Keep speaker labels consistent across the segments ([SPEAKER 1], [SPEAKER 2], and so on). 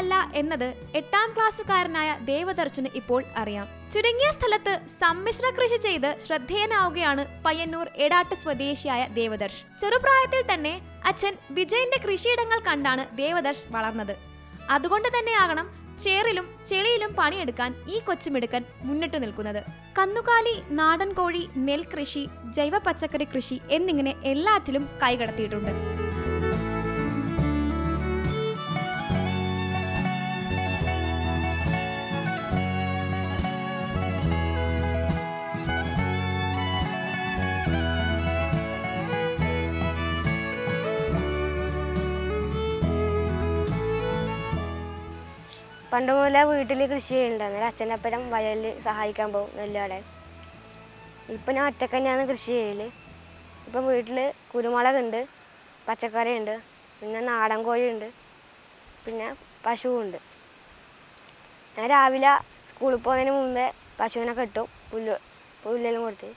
[SPEAKER 1] അല്ല എന്നത് എട്ടാം ക്ലാസ്സുകാരനായ ദേവദർശന് ഇപ്പോൾ അറിയാം. ചുരുങ്ങിയ സ്ഥലത്ത് സമ്മിശ്ര കൃഷി ചെയ്ത് ശ്രദ്ധേയനാവുകയാണ് പയ്യന്നൂർ എടാട്ട് സ്വദേശിയായ ദേവദർശ്. ചെറുപ്രായത്തിൽ തന്നെ അച്ഛൻ വിജയന്റെ കൃഷിയിടങ്ങൾ കണ്ടാണ് ദേവദർശ് വളർന്നത്. അതുകൊണ്ട് തന്നെയാകണം ചേറിലും ചെളിയിലും പണിയെടുക്കാൻ ഈ കൊച്ചുമിടുക്കൻ മുന്നിട്ട് നിൽക്കുന്നത്. കന്നുകാലി നാടൻ കോഴി നെൽകൃഷി ജൈവ പച്ചക്കറി കൃഷി എന്നിങ്ങനെ എല്ലാറ്റിലും കൈകടത്തിയിട്ടുണ്ട്.
[SPEAKER 2] പണ്ട് മുതലേ വീട്ടിൽ കൃഷി ചെയ്യുന്നുണ്ട് അന്നേരം അച്ഛനപ്പരം വയലിൽ സഹായിക്കാൻ പോകും നെല്ലോടെ ഇപ്പം ഞാൻ ഒറ്റയ്ക്ക് തന്നെയാണ് കൃഷി ചെയ്യൽ ഇപ്പം വീട്ടിൽ കുരുമുളകുണ്ട് പച്ചക്കറിയുണ്ട് പിന്നെ നാടൻ കോഴിയുണ്ട് പിന്നെ പശുവുണ്ട്. ഞാൻ രാവിലെ സ്കൂളിൽ പോകുന്നതിന് മുമ്പേ പശുവിനെ കെട്ടും പുല്ല് പുല്ലെല്ലാം കൊടുത്ത്.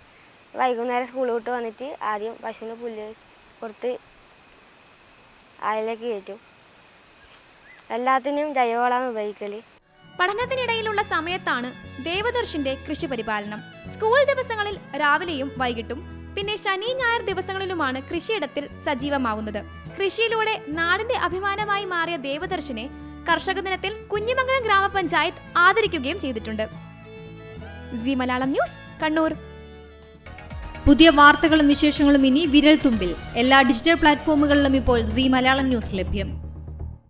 [SPEAKER 2] വൈകുന്നേരം സ്കൂളിൽ വിട്ട് വന്നിട്ട് ആദ്യം പശുവിന് പുല്ല് കൊടുത്ത് അതിലേക്ക് കയറ്റും. എല്ലാത്തിനും ജൈവവളമാണ് ഉപയോഗിക്കൽ
[SPEAKER 1] പഠനത്തിനിടയിലുള്ള സമയത്താണ് ദേവദർശിന്റെ കൃഷി പരിപാലനം സ്കൂൾ ദിവസങ്ങളിൽ രാവിലെയും വൈകിട്ടും പിന്നെ ശനി ഞായർ ദിവസങ്ങളിലുമാണ് കൃഷിയിടത്തിൽ സജീവമാവുന്നത്. കൃഷിയിലൂടെ നാടിന്റെ അഭിമാനമായി മാറിയ ദേവദർശിനെ കർഷക ദിനത്തിൽ കുഞ്ഞിമംഗലം ഗ്രാമപഞ്ചായത്ത് ആദരിക്കുകയും ചെയ്തിട്ടുണ്ട്. C Malayalam news Kannur.
[SPEAKER 3] പുതിയ വാർത്തകളും വിശേഷങ്ങളും ഇനി വിരൽ തുമ്പിൽ എല്ലാ ഡിജിറ്റൽ പ്ലാറ്റ്ഫോമുകളിലും ഇപ്പോൾ സി മലയാളം ന്യൂസ് ലഭ്യം.